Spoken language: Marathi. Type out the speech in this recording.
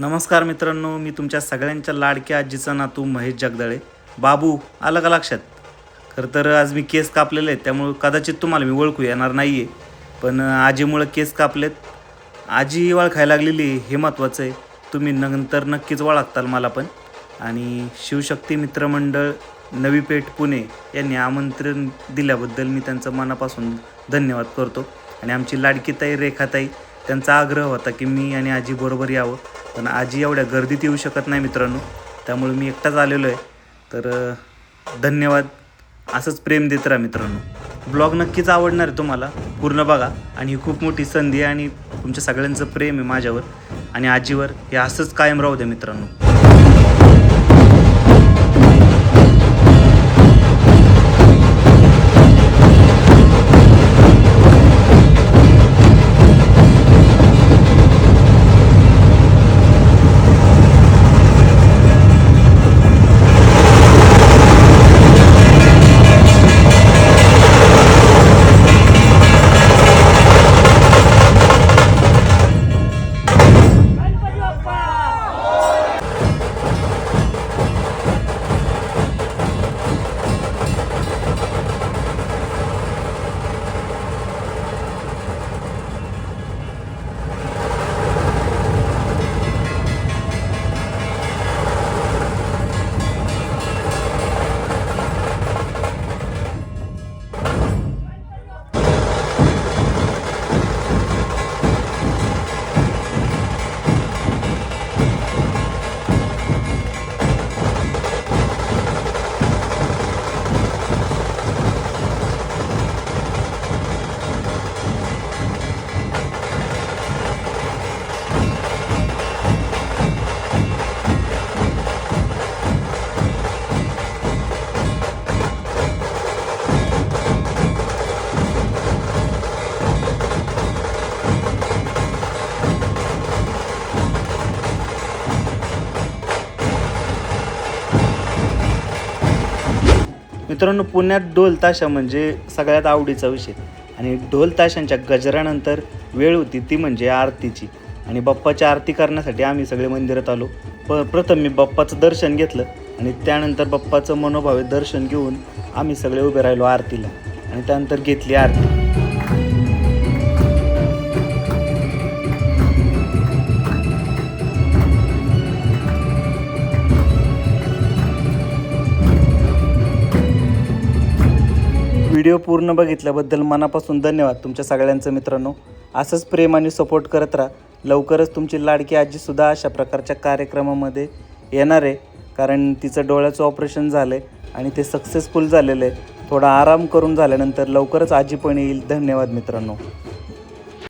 नमस्कार मित्रांनो मी तुमच्या सगळ्यांच्या लाडक्या आजीचा नातू महेश जगदळे. बाबू आलं का लक्षात? खरं तर आज मी केस कापलेले आहेत त्यामुळं कदाचित तुम्हाला मी ओळखू येणार नाही आहे पण आजीमुळं केस कापलेत. आजी ओळखायला लागलेली हे महत्त्वाचं आहे. तुम्ही नंतर नक्कीच ओळखताल मला पण. आणि शिवशक्ती मित्रमंडळ नवी पेठ पुणे यांनी आमंत्रण दिल्याबद्दल मी त्यांचं मनापासून धन्यवाद करतो. आणि आमची लाडकी ताई रेखाताई त्यांचा आग्रह होता की मी आणि आजी बरोबर यावं. पण आजी एवढ्या गर्दीत येऊ शकत नाही मित्रांनो. त्यामुळे मी एकटाच आलेलो आहे तर धन्यवाद. असंच प्रेम देत राहा मित्रांनो. ब्लॉग नक्कीच आवडणार आहे तुम्हाला. पूर्ण बघा. आणि ही खूप मोठी संधी आहे आणि तुमच्या सगळ्यांचं प्रेम आहे माझ्यावर आणि आजीवर. हे असंच कायम राहू द्या मित्रांनो. मित्रांनो पुण्यात ढोल ताशा म्हणजे सगळ्यात आवडीचा विषय. आणि ढोल ताशांच्या गजरानंतर वेळ होती ती म्हणजे आरतीची. आणि बाप्पाची आरती करण्यासाठी आम्ही सगळे मंदिरात आलो. प प्रथम मी बाप्पाचं दर्शन घेतलं आणि त्यानंतर बाप्पाचं मनोभावे दर्शन घेऊन आम्ही सगळे उभे राहिलो आरतीला. आणि त्यानंतर घेतली आरती. व्हिडिओ पूर्ण बघितल्याबद्दल मनापासून धन्यवाद तुमच्या सगळ्यांचं मित्रांनो. असंच प्रेम आणि सपोर्ट करत राहा. लवकरच तुमची लाडकी आजीसुद्धा अशा प्रकारच्या कार्यक्रमामध्ये येणार आहे. कारण तिचं डोळ्याचं ऑपरेशन झालं आहे आणि ते सक्सेसफुल झालेलं आहे. थोडा आराम करून झाल्यानंतर लवकरच आजी पण येईल. धन्यवाद मित्रांनो.